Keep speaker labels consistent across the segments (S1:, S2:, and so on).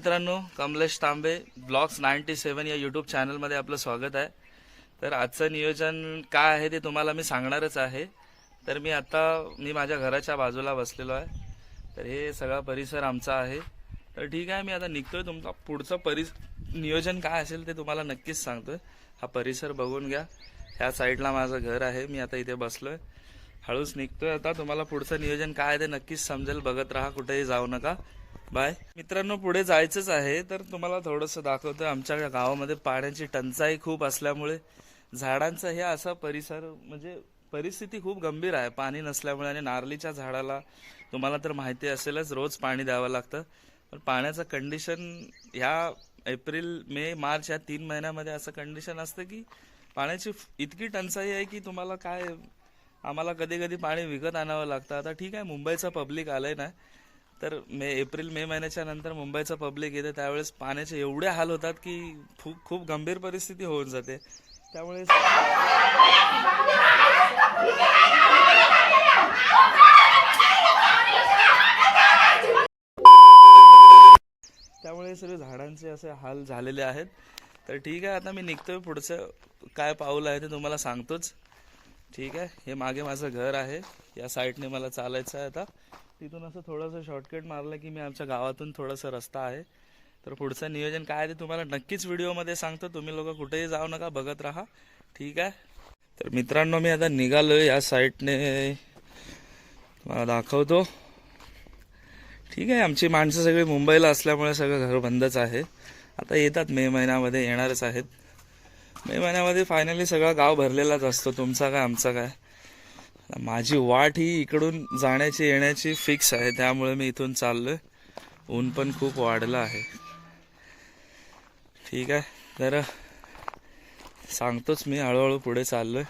S1: मित्रांनो Kamlesh Tambe blogs ninety seven या YouTube चॅनलमध्ये आपलं स्वागत आहे. तर आजचं नियोजन काय आहे ते तुम्हाला मी सांगणारच आहे. तर मी आता मी माझ्या घराच्या बाजूला बसलेलो आहे. तर हे सगळा परिसर आमचा आहे. तर ठीक आहे मी आता निघतोय. तुमचा पुढचं परिस नियोजन काय असेल ते तुम्हाला नक्कीच सांगतोय. हा परिसर बघून घ्या. ह्या साईडला माझं घर आहे. मी आता इथे बसलोय. हळूच निघतोय आता. तुम्हाला पुढचं नियोजन काय आहे ते नक्कीच समजेल. बघत राहा कुठेही जाऊ नका. बाय. मित्रांनो पुढे जायचंच आहे तर तुम्हाला थोडंसं दाखवतो आमच्या गावामध्ये पाण्याची टंचाई खूप असल्यामुळे झाडांचा हे असा परिसर म्हणजे परिस्थिती खूप गंभीर आहे. पाणी नसल्यामुळे आणि नारळीच्या झाडाला तुम्हाला तर माहिती असेलच रोज पाणी द्यावं लागतं. पण पाण्याचं कंडिशन ह्या एप्रिल मे मार्च या तीन महिन्यामध्ये असं कंडिशन असतं की पाण्याची इतकी टंचाई आहे की तुम्हाला काय आम्हाला कधी कधी पाणी विकत आणावं लागतं. आता ठीक आहे मुंबईचं पब्लिक आलंय ना तर मे एप्रिल मे महिन्याच्या नंतर मुंबईचं पब्लिक येते. त्यावेळेस पाण्याचे एवढे हाल होतात की खूप खूप गंभीर परिस्थिती होऊन जाते. त्यामुळे त्यामुळे सर्व झाडांचे असे हाल झालेले आहेत. तर ठीक आहे आता मी निघतोय पुढचं. काय पाऊल आहे ते तुम्हाला सांगतोच. ठीक आहे हे मागे माझं घर आहे. या साईडने मला चालायचं आहे आता. तिथून असं थोडंसं शॉर्टकट मारलं की मी आमच्या गावातून थोडंसं रस्ता आहे. तर पुढचं नियोजन काय आहे ते तुम्हाला नक्कीच व्हिडिओमध्ये सांगतो. तुम्ही लोक कुठेही जाऊ नका बघत राहा. ठीक आहे? तर मित्रांनो मी आता निघालो या साईडने तुम्हाला दाखवतो. ठीक आहे आमची माणसं सगळी मुंबईला असल्यामुळे सगळं घर बंदच आहे. आता येतात मे महिन्यामध्ये येणारच आहेत. मे महिन्यामध्ये फायनली सगळा गाव भरलेलाच असतो. तुमचा काय आमचा काय? माझी वाट ही इकडून जाण्याची येण्याची फिक्स आहे. त्यामुळे मी इथून चाललोय. ऊन पण खूप वाढलं आहे. ठीक आहे. तर सांगतोच मी हळूहळू पुढे चाललोय.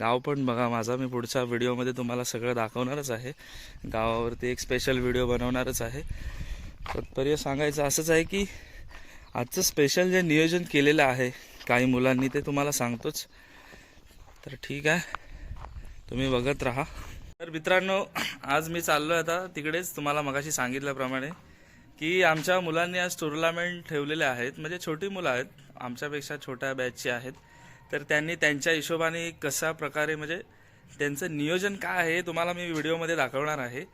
S1: गाव पण बघा माझा. मी पुढच्या व्हिडिओमध्ये तुम्हाला सगळं दाखवणारच आहे. गावावरती एक स्पेशल व्हिडिओ बनवणारच आहे. तात्पर्य सांगायचं असंच आहे की आजचं स्पेशल जे नियोजन केलेलं आहे काही मुलांनी ते तुम्हाला सांगतोच. तर ठीक आहे. तुम्ही बघत राहा. तर मित्रांनो आज मी चाललो आता तिकडेच तुम्हाला मगाशी सांगितल्याप्रमाणे की आमच्या मुलांनी आज टुर्नामेंट ठेवलेले आहेत. म्हणजे छोटी मुलं आहेत. आमच्यापेक्षा छोट्या बॅचची आहेत. तर त्यांनी त्यांच्या हिशोबाने कशा प्रकारे म्हणजे त्यांचं नियोजन काय आहे तुम्हाला मी व्हिडिओमध्ये दाखवणार आहे.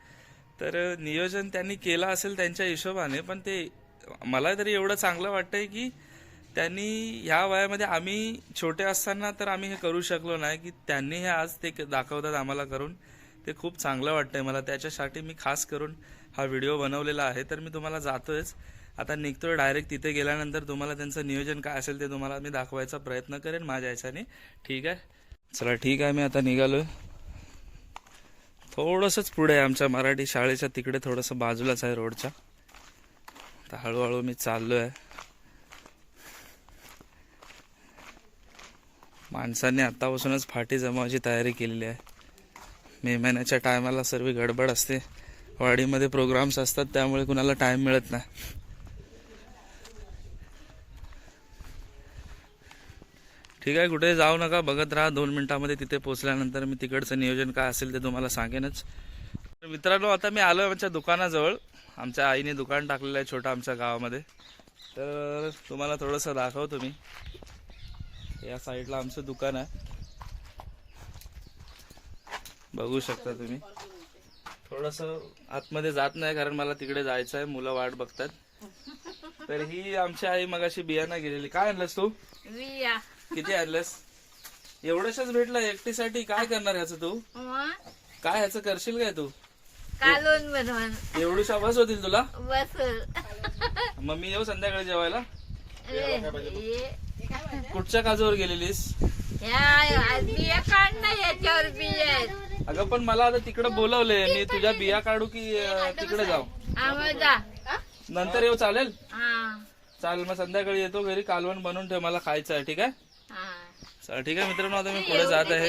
S1: तर नियोजन त्यांनी केलं असेल त्यांच्या हिशोबाने पण ते मला तरी एवढं चांगलं वाटतंय की त्यांनी ह्या वयामध्ये आम्ही छोटे असताना तर आम्ही हे करू शकलो नाही की त्यांनी हे आज ते दाखवतात आम्हाला करून. ते खूप चांगलं वाटतंय मला. त्याच्यासाठी मी खास करून हा व्हिडिओ बनवलेला आहे. तर मी तुम्हाला जातोयच. आता निघतोय डायरेक्ट तिथे गेल्यानंतर तुम्हाला त्यांचं नियोजन काय असेल ते तुम्हाला मी दाखवायचा प्रयत्न करेन माझ्या ह्याच्याने. ठीक आहे? चला ठीक आहे मी आता निघालोय. थोडंसंच पुढे आहे आमच्या मराठी शाळेच्या तिकडे थोडंसं बाजूलाच आहे रोडच्या. आता हळूहळू मी चाललो आहे माणसाने आत्तापासूनच फाटी जमावाची तयारी केलेली आहे. मे महिन्याच्या टायमाला सर्व गडबड असते. वाडीमध्ये प्रोग्राम्स असतात त्यामुळे कुणाला टाइम मिळत नाही. ठीक आहे कुठे जाऊ नका बघत राहा दोन मिनटामध्ये तिथे पोहोचल्यानंतर मी तिकडचं नियोजन काय असेल ते तुम्हाला सांगेनच. तर मित्रांनो आता मी आलो आमच्या दुकानाजवळ. आमच्या आईने दुकान टाकलेलं आहे छोटं आमच्या गावामध्ये. तर तुम्हाला थोडंसं दाखवतो मी. या साईडला आमचं दुकान आहे. बघू शकता तुम्ही. थोडंसं आतमध्ये जात नाही कारण मला तिकडे जायचं आहे. मुलं वाट बघतात. तर ही आमची आई मगाशी बियाणं गेलेली. काय आणलंस तू?
S2: विया
S1: किती आणलंस? एवढंच भेटलं. एकटीसाठी काय करणार ह्याचं तू?
S2: मग?
S1: काय ह्याचं करशील काय तू?
S2: कालून बनवून
S1: एवढी बस होतील तुला?
S2: बसल.
S1: मग मी येऊ संध्याकाळी जेवायला? कुठच्या काजूवर गेलेलीस?
S2: या आज बिया काढ ना याच्यावर बिया. आहेत.
S1: अगं पण मला आता तिकडं बोलवलंय मी तुझ्या बिया काढू की अं, तिकडे जाऊ.
S2: हा जा.
S1: नंतर येऊ चालेल?
S2: हा.
S1: चालेल मग संध्याकाळी येतो घरी कालवण बनवून ठेव मला खायचं आहे ठीक आहे?
S2: हा.
S1: चला ठीक आहे मित्रांनो आता मी पुढे जात आहे.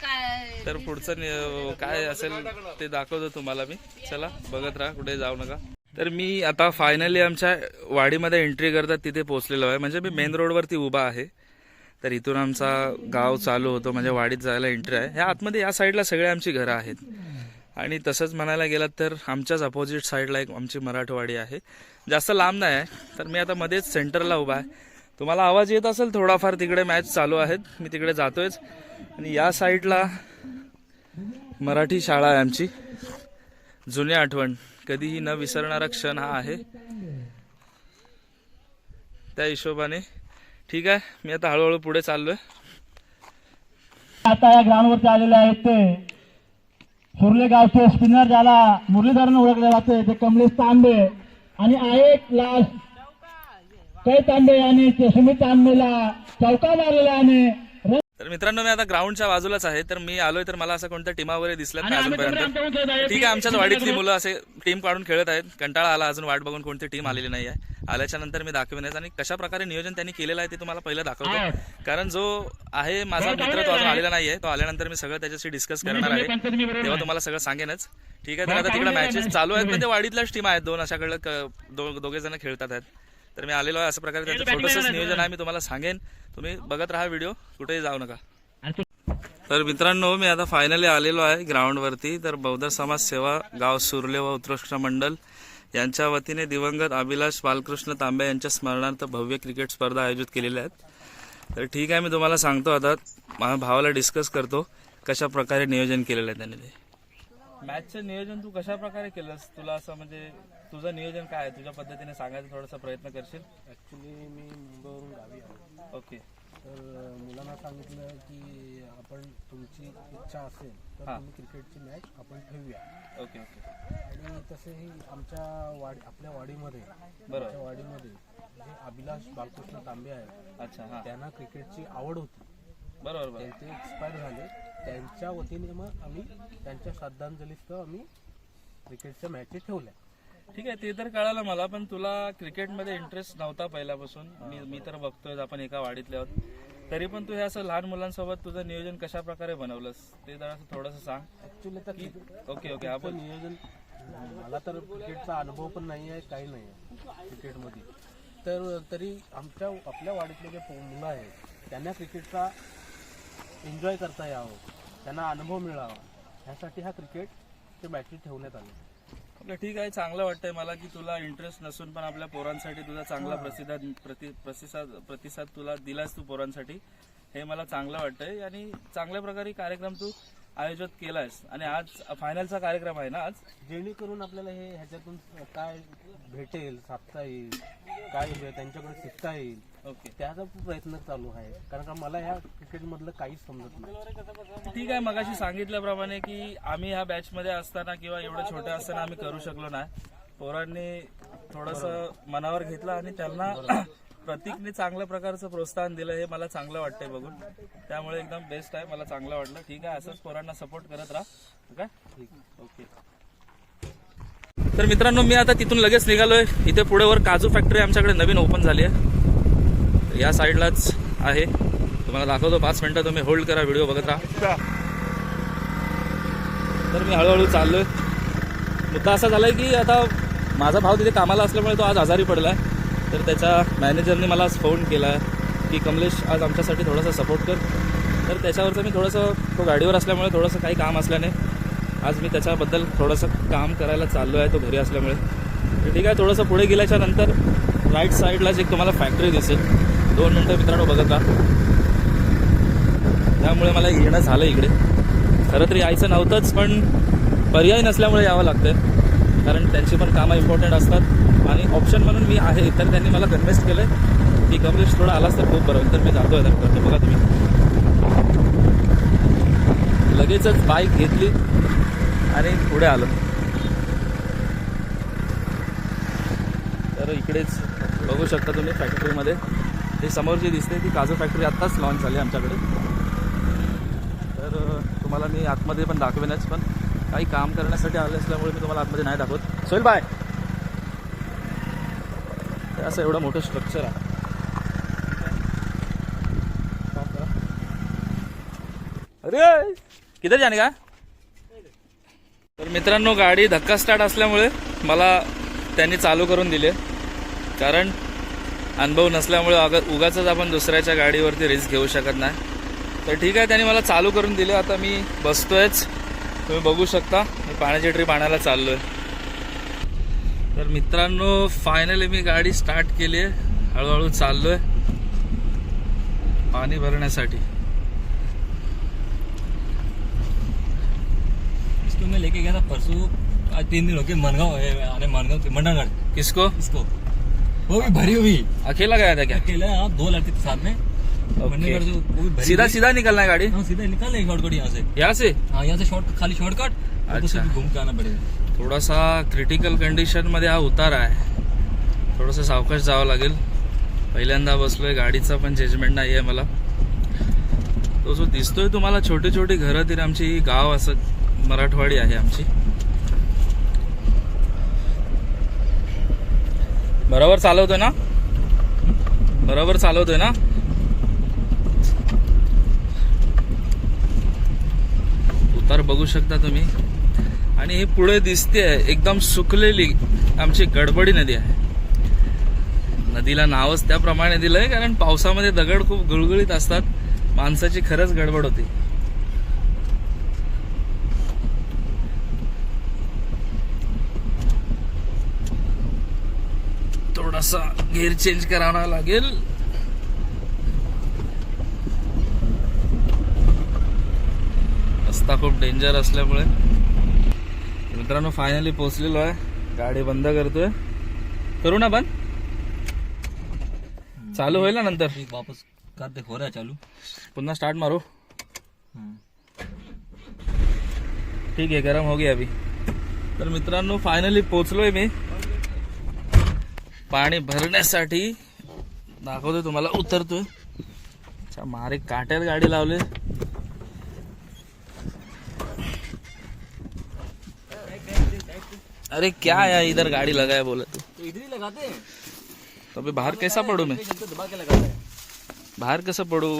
S2: काय
S1: तर पुढचं नि- काय असेल ते दाखवतो तुम्हाला मी. चला बघत राहा कुठे जाऊ नका. तर मी आता फायनली आमच्या वाडीमध्ये एंट्री करतात तिथे पोहोचलेलो आहे. म्हणजे मी मेन रोडवरती उभा आहे. तर इथून आमचा गाव चालू होतो. म्हणजे वाडीत जायला एंट्री आहे. ह्या आतमध्ये या साईडला सगळे आमची घरं आहेत. आणि तसंच म्हणायला गेलात तर आमच्याच अपोजिट साईडला एक आमची मराठवाडी आहे. जास्त लांब नाही आहे. तर मी आता मध्येच सेंटरला उभा आहे. तुम्हाला आवाज येत असेल थोडाफार तिकडे मॅच चालू आहेत. मी तिकडे जातोयच. आणि या साईडला मराठी शाळा आहे आमची. जुनी आठवण. कधीही न विसरणारा क्षण हा आहे. त्या हिशोबाने. ठीक आहे मी आता हळूहळू पुढे चाललोय.
S3: आता या ग्राउंडवरती आलेले आहेत ते. सुर्ले गावचे स्पिनर ज्याला मुरलीधरन ओळखले जाते ते कमलेश तांबे आणि आहे लास्ट कै तांबे आणि ते सुमित तांबेला चौका मारलेला आणि
S1: तर मित्रांनो मी आता ग्राउंडच्या बाजूलाच आहे तर मी आलोय तर मला असं कोणत्या टीमा वगैरे दिसल्यात नाही अजूनपर्यंत? ठीक आहे आमच्याच वाडीतली मुलं असे टीम काढून खेळत आहेत. कंटाळा आला अजून वाट बघून कोणती टीम आलेली नाही आहे. आल्याच्यानंतर मी दाखवेनच आणि कशा प्रकारे नियोजन त्यांनी केलेलं आहे ते तुम्हाला पहिलं दाखवतो. कारण जो आहे माझा मित्र तो अजून आलेला नाहीये. तो आल्यानंतर मी सगळं त्याच्याशी डिस्कस करणार आहे. तेव्हा तुम्हाला सगळं सांगेनच. ठीक आहे तर आता तिकडे मॅचेस चालू आहेत म्हणजे वाडीतल्याच टीम आहेत. दोन अशाकडे दोघे जण खेळतात आहेत. तर मी आलेलो आहे अशा प्रकारे त्याचं छोटंसं नियोजन आहे मी तुम्हाला सांगेन. तुम्ही बघत राहा व्हिडिओ कुठेही जाऊ नका. तर मित्रांनो मी आता फायनली आलेलो आहे ग्राउंडवरती तर बौद्ध समाज सेवा गाव सुर्ले व उत्कृष्ट मंडल यांच्या वतीने दिवंगत अभिलाष बालकृष्ण तांबे यांच्या स्मरणार्थ भव्य क्रिकेट स्पर्धा आयोजित केलेल्या आहेत. तर ठीक आहे मी तुम्हाला सांगतो आता. माझ्या भावाला डिस्कस करतो कशा प्रकारे नियोजन केलेलं आहे त्यांनी ते. मॅचचं नियोजन तू कशा प्रकारे केलंस? तुला असं म्हणजे तुझं नियोजन काय आहे? तुझ्या पद्धतीने सांगायचा थोडासा प्रयत्न करशील?
S4: ॲक्च्युली मी मुंबईवरून गावी आलो.
S1: ओके.
S4: तर मुलांना सांगितलं की आपण तुमची इच्छा असेल तर
S1: हां.
S4: तुम्ही क्रिकेटची मॅच आपण ठेवूया.
S1: Okay okay.
S4: आणि तसेही आमच्या वाडी आपल्या वाडीमध्ये
S1: बरोबर.
S4: आमच्या वाडीमध्ये जे अभिलाष बालकृष्ण तांबे आहेत
S1: अच्छा हां.
S4: त्यांना क्रिकेटची आवड होती.
S1: बरोबर बरोबर.
S4: त्यांचे एक्सपायर झाले. त्यांच्या वतीने मग आम्ही त्यांच्या श्रद्धांजलीस्तव आम्ही क्रिकेटच्या मॅचेस ठेवल्या.
S1: ठीक आहे ते तर कळालं मला पण तुला क्रिकेटमध्ये इंटरेस्ट नव्हता पहिल्यापासून. मी मी तर बघतोय आपण एका वाडीतले आहोत. तरी पण तू हे असं लहान मुलांसोबत तुझं नियोजन कशा प्रकारे बनवलंस? ते जरा थोडंसं सांग.
S4: ॲक्च्युली तर
S1: की ओके ओके आपण
S4: नियोजन मला तर क्रिकेटचा अनुभव पण नाही आहे काही नाही आहे क्रिकेटमध्ये. तर तरी आमच्या आपल्या वाडीतले जे पो- मुलं आहेत त्यांना क्रिकेटचा एन्जॉय करता यावं. त्यांना अनुभव मिळावा. ह्यासाठी हा क्रिकेटचे मॅचेस ठेवण्यात आले.
S1: आपलं ठीक आहे चांगलं वाटतंय मला की तुला इंटरेस्ट नसून पण आपल्या पोरांसाठी तुझा चांगला प्रतिसाद प्रति प्रतिसाद प्रतिसाद तुला दिलास तू पोरांसाठी. हे मला चांगलं वाटतंय आणि चांगल्या प्रकारे कार्यक्रम तू आयोजित केलायस. आणि आज फायनलचा कार्यक्रम आहे ना आज?
S4: जेणेकरून आपल्याला हे ह्याच्यातून काय भेटेल साधता येईल काय जे त्यांच्याकडे शिकता येईल
S1: ओके.
S4: त्याचा प्रयत्न चालू आहे. कारण का मला ह्या क्रिकेटमधलं काहीच समजत नाही.
S1: ठीक आहे मगाशी सांगितल्याप्रमाणे की आम्ही ह्या बॅच मध्ये असताना किंवा एवढे छोटे असताना आम्ही करू शकलो नाही. पोरांनी थोडस मनावर घेतलं आणि त्यांना प्रतीकने चांगल्या प्रकारचं प्रोत्साहन दिलं हे मला चांगलं वाटतंय बघून. त्यामुळे एकदम बेस्ट आहे. मला चांगलं वाटलं. ठीक आहे असंच पोरांना सपोर्ट करत राहा. ठीक आहे ओके. तर मित्रांनो मी आता तिथून लगेच निघालोय. इथे पुढे वर काजू फॅक्टरी आमच्याकडे नवीन ओपन झाली आहे. या साईडलाच आहे. तुम्हाला दाखवतो. पाच मिनटं तुम्ही होल्ड करा व्हिडिओ बघत राहा. तर मी हळूहळू चाललोय. मुद्दा असा झालाय की आता माझा भाव तिथे कामाला असल्यामुळे तो आज आजारी पडलाय. तर त्याच्या मॅनेजरने मला आज फोन केला की कमलेश आज आमच्यासाठी थोडासा सपोर्ट कर. तर त्याच्यावरचं मी थोडंसं तो गाडीवर असल्यामुळे थोडंसं काही काम असल्याने आज मी त्याच्याबद्दल थोडंसं काम करायला चाललो आहे तो घरी असल्यामुळे. तर ठीक आहे थोडंसं पुढे गेल्याच्यानंतर राईट साईडलाच एक तुम्हाला फॅक्टरी दिसेल. दोन मिनटं मित्रांनो बघत राहा. त्यामुळे मला येणं झालं इकडे. खरं तर यायचं नव्हतंच पण पर्याय नसल्यामुळे यावं लागतं कारण त्यांची पण कामं इम्पॉर्टंट असतात. आणि ऑप्शन म्हणून मी आहे तर त्यांनी मला कन्व्हेस्ट केलं की कमलेश थोडा आलाच तर खूप बरं तर मी जातो आहे करतो बघा तुम्ही. लगेचच बाईक घेतली आणि पुढे आलो. तर इकडेच बघू शकता तुम्ही फॅक्टरीमध्ये हे समोर जी दिसते ती काजू फॅक्टरी आत्ताच लॉन्च झाली आमच्याकडे. तर तुम्हाला मी आतमध्ये पण दाखवेनच पण काही काम करण्यासाठी आले असल्यामुळे मी तुम्हाला आतमध्ये नाही दाखवत. सोईल बाय असं एवढं मोठं स्ट्रक्चर आहे. अरे किती जाणे का? तर मित्रांनो गाडी धक्का स्टार्ट असल्यामुळे मला त्यांनी चालू करून दिले. कारण अनुभव नसल्यामुळे अग उगाच आपण दुसऱ्याच्या गाडीवरती रिस्क घेऊ शकत नाही. तर ठीक आहे त्यांनी मला चालू करून दिले. आता मी बसतोयच. तुम्ही बघू शकता मी पाण्याची ट्रीप आणायला चाललोय. तर मित्रांनो फायनली मी गाडी स्टार्ट केली आहे. हळूहळू चाललोय. पाणी भरण्यासाठी.
S5: इसको मैं लेके गया था परसों आज तीन दिन हो गए मनगांव है अरे मनगांव के मंडनगढ़
S1: किसको?
S5: इसको। वो भी भरी हुई।
S1: अकेला गया था क्या?
S5: अकेला है, हाँ दो लड़के थे साथ में। से भरी
S1: सीधा। सीधा निकलना है गाड़ी?
S5: हाँ सीधा निकाल लेंगे शॉर्टकट यहाँ से।
S1: यहाँ से?
S5: हाँ यहाँ से शॉर्ट खाली शॉर्टकट
S1: अच्छा।
S5: घूम के आना पड़ेगा।
S1: थोडासा क्रिटिकल कंडिशनमध्ये हा उतारा आहे. थोडंसं सावकाश जावं लागेल. पहिल्यांदा बसलोय गाडीचा पण जजमेंट नाही आहे मला. तो जो दिसतोय तुम्हाला छोटी छोटी घरं तरी आमची गाव असं मराठवाडी आहे आमची. बरोबर चालवतोय ना? बरोबर चालवतोय ना? उतार बघू शकता तुम्ही. आणि हे पुढे दिसते एकदम सुकलेली आमची गडबडी नदी आहे. नदीला नावच त्याप्रमाणे दिलंय कारण पावसामध्ये दगड खूप गुळगुळीत असतात. माणसाची खरंच गडबड होती. थोडासा गेअर चेंज करावा लागेल. रस्ता खूप डेंजर असल्यामुळे. मित्रांनो फायनली पोहोचलेलो आहे. गाडी बंद करतोय. करू ना बंद? चालू होईल ना नंतर?
S5: वापस कर दे हो रहा चालू.
S1: पुन्हा स्टार्ट मारू। ठीक आहे गरम हो गया अभी. तर मित्रांनो फायनली पोचलोय मी. पाणी भरण्यासाठी दाखवतोय तुम्हाला उतरतोय. अच्छा मारे काट्यात गाडी लावले. अरे क्या है इधर गाड़ी लगाया बोले तू।
S5: तो इधर ही लगाते हैं?
S1: तो अभी बाहर कैसा पडू मैं?
S5: चलते दबा के लगाते हैं।
S1: बाहेर कसं पडू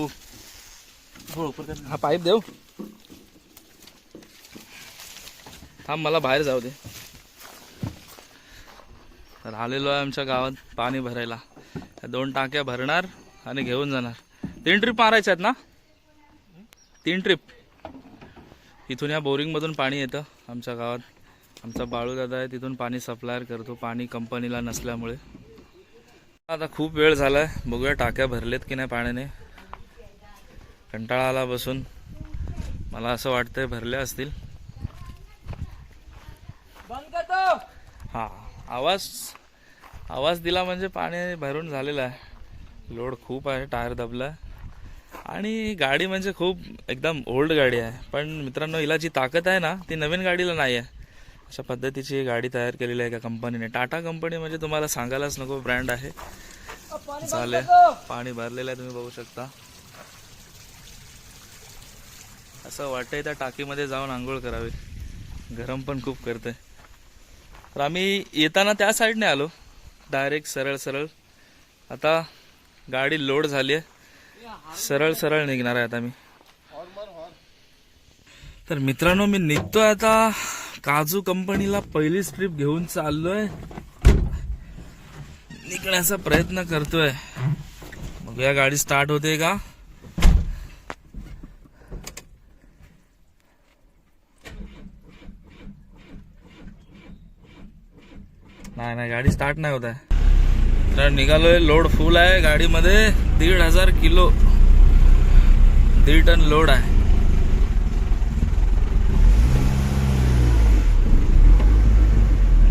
S5: थोड़ा ऊपर कर
S1: हा पाईप देऊ थांब मला बाहेर जाऊ दे। तर आलेलो आहे आमच्या गावात पाणी भरायला. दोन टाक्या भरणार आणि घेऊन जाणार. तीन ट्रिप मारायच्या आहेत ना? तीन ट्रिप इथून या बोरिंगमधून पाणी येतं आमच्या गावात. आमचा बाळूदादा आहे तिथून पाणी सप्लायर करतो पाणी कंपनीला नसल्यामुळे. आता खूप वेळ झालाय बघूया टाक्या भरलेत की नाही पाण्याने. कंटाळा आला बसून मला असं वाटतंय भरले असतील. हा आवाज आवाज दिला म्हणजे पाणी भरून झालेलं आहे. लोड खूप आहे टायर दबला आणि गाडी म्हणजे खूप एकदम ओल्ड गाडी आहे. पण मित्रांनो हिला जी ताकद आहे ना ती नवीन गाडीला नाही आहे. अशा पद्धतीची गाडी तयार केलेली आहे एका कंपनीने. टाटा कंपनी म्हणजे तुम्हाला सांगायलाच नको ब्रँड आहे. चालेल पाणी भरलेलं आहे तुम्ही बघू शकता. असं वाटतंय त्या टाकीमध्ये जाऊन आंघोळ करावी. गरम पण खूप करते तर आम्ही येताना त्या साईडने आलो. डायरेक्ट सरळ सरळ. आता गाडी लोड झाली आहे. सरळ सरळ निघणार आहे आता मी तर मित्रांनो मी निघतोय आता. काजू कंपनीला पहिली स्ट्रीप घेऊन चाललोय. निघण्याचा प्रयत्न करतोय. मग या गाडी स्टार्ट होते का? नाही नाही गाडी स्टार्ट नाही होत आहे. तर निघालोय. लोड फुल आहे. गाडीमध्ये दीड हजार किलो. दीड टन लोड आहे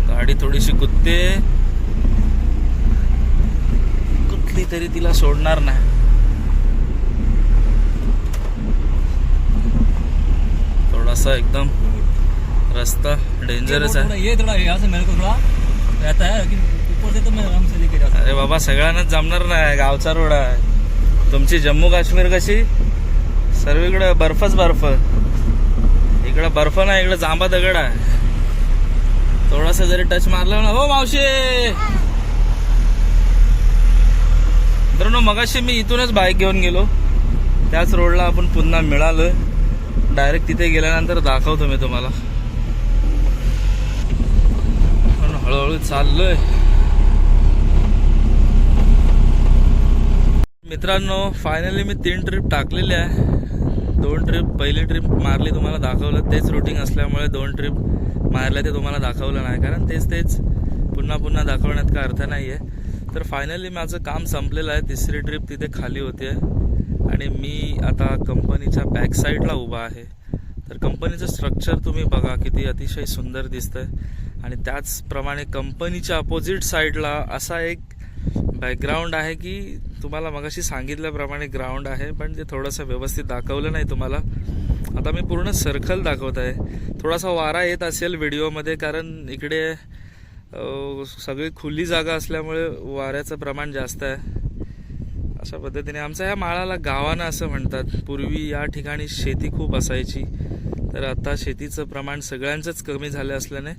S1: गाडी कुदते कुठली तरी तिला सोडणार नाही. थोडासा एकदम रस्ता डेंजरस आहे.
S5: थोड़ा ये थोड़ा यहाँ से मेरे को थोड़ा. रहता है लेकिन ऊपर से तो मैं आराम से लेके जा सकता
S1: अरे बाबा सगळ्यांनाच जमणार नाही गावचा रोड आहे. तुमची जम्मू काश्मीर कशी? सर्वीकडे बर्फच बर्फ. इकडे बर्फ नाही इकडे जांबा दगड आहे. थोडासा जरी टच मारला ना हो मावशी. मित्रांनो मगाशी मी इथूनच बाईक घेऊन गेलो. त्याच रोडला आपण पुन्हा मिळालोय. डायरेक्ट तिथे गेल्यानंतर दाखवतो मी तुम्हाला. पण हळूहळू चाललोय. मित्रांनो फायनली मी तीन ट्रिप टाकलेली आहे. दोन ट्रिप पहिली ट्रिप मारली तुम्हाला दाखवलं. तेच रुटीन असल्यामुळे दोन ट्रिप मारलं ते तुम्हाला दाखवलं नाही कारण तेच तेच पुन्हा पुन्हा दाखवण्यात का अर्थ नाही आहे तर फायनली माझं काम संपलेलं आहे तिसरी ट्रिप तिथे खाली होते आणि मी आता कंपनीच्या बॅक साईडला उभा आहे. तर कंपनीचं स्ट्रक्चर तुम्ही बघा किती अतिशय सुंदर दिसतंय. आणि त्याचप्रमाणे कंपनीच्या अपोजिट साईडला असा एक बॅकग्राऊंड आहे की तुम्हाला मगाशी सांगितल्याप्रमाणे ग्राउंड आहे पण ते थोडंसं व्यवस्थित दाखवलं नाही तुम्हाला. आता मी पूर्ण सर्कल दाखवत आहे. थोडासा वारा येत असेल व्हिडिओमध्ये कारण इकडे सगळी खुली जागा असल्यामुळे वाऱ्याचं प्रमाण जास्त आहे. अशा पद्धतीने आमच्या ह्या माळाला गावानं असं म्हणतात. पूर्वी या ठिकाणी शेती खूप असायची. तर आता शेतीचं प्रमाण सगळ्यांचंच कमी झालं असल्याने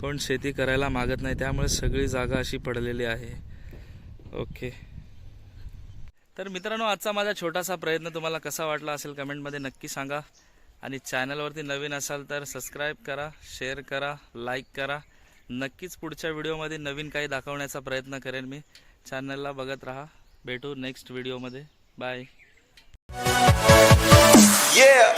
S1: कोण शेती करायला मागत नाही. त्यामुळे सगळी जागा अशी पडलेली आहे. ओके. तर मित्रांनो आजचा माझा छोटासा प्रयत्न तुम्हाला कसा वाटला असेल कमेंटमध्ये नक्की सांगा. आणि चॅनलवरती नवीन असाल तर सबस्क्राईब करा शेअर करा लाईक करा. नक्कीच पुढच्या व्हिडिओमध्ये नवीन काही दाखवण्याचा प्रयत्न करेन मी. चॅनलला बघत राहा. भेटू नेक्स्ट व्हिडिओमध्ये. Bye yeah.